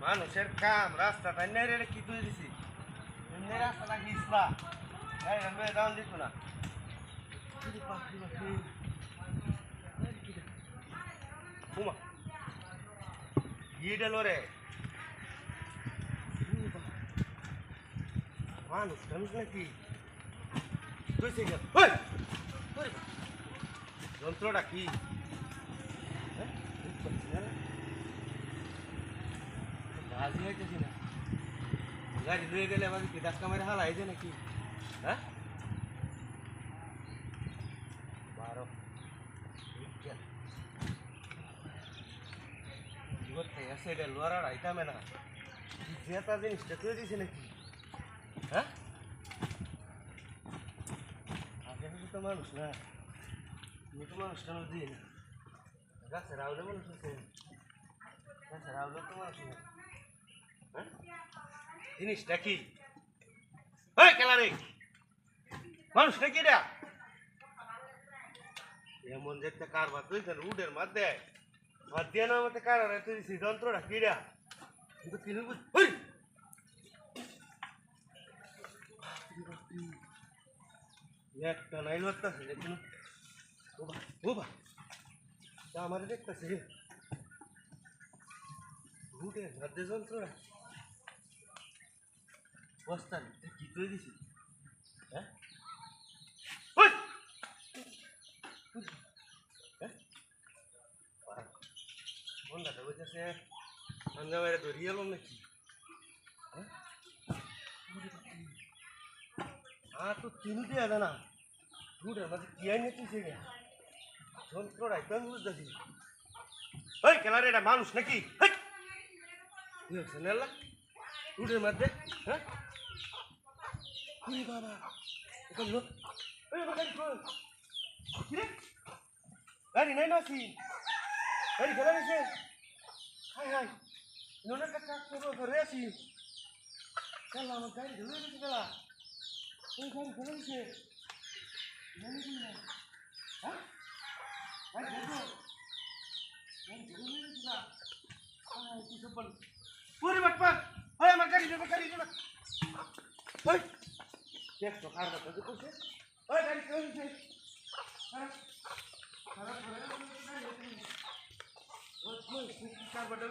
মানুষের কাম রাস্তাটা নেড়ে রে কি তুই দিছি এমনি রাস্তাটা হিসলা এই আমি দাম দিত না কিরে পাখি পাখি উমা গিয়ে রে মানুষ টানুষ নাকি তুই সে গেল ওই! ওই! যন্ত্রটা কি হ্যাঁ? বুঝতে পারছি না রে। রাজি হইতেছি না গাড়ি লুয়ে গেলে আবার কি ধাক্কা মেরে হালা এই যে নাকি হ্যাঁ বারো এটা লোয়ার আইতামে না দিছে নাকি হ্যাঁ আগে মানুষ না তুমি তো মানুষ কেন দিই না আছে গাছে রাউলে তো মানুষ না হ্যাঁ জিনিসটা কি? ওই কেলারে মানুষটা কি রে এমন দেখতে কারবার তুই কেন উডের মধ্যে ভাত দিয়ে না তুই দিছি যন্ত্রটা কি রে কিন্তু কিনে বুঝ একটা নাই লাগতেছে দেখুন ও বা ও বা তা আমার দেখতেছে। ঘুটে মধ্যে যন্ত্রটা বস্তান কি তুই দিছি হ্যাঁ? ওই! হ্যাঁ? বাহ, বন্ধাটা বলতেছে সন্ধ্যাবেলা ধরিয়ে এলাম নাকি? হ্যাঁ? তো চিনি দিয়ে দে না। ঘুটে মাঝে কি আইনে তুই সেগে যন্ত্রটাই তো আমি বুঝতেছি। ওই কেলারে এটা মানুষ নাকি! কি রুটের মধ্যে হ্যাঁ? কি বাবা এটা লোক এই বাবা গাড়ি কই কি রে গাড়ি নাই নাসি গাড়ি খেলা গেছে হাই হাই নোনা কাকা করো ঘরে আছি চল আমার গাড়ি ধরে গেছে গেলা ওই গাড়ি খেলা গেছে জানি কি না হ্যাঁ গাড়ি ধরো গাড়ি ধরে গেছে না হাই কি সব পুরি বাটপা ওই আমার গাড়ি দেবে গাড়ি দেবে ওই দেখ তো কার কথা যে করছে ওই গাড়ি কেউ দিছে খারাপ খারাপ খারাপ ওই ওই কার বাটা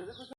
একটু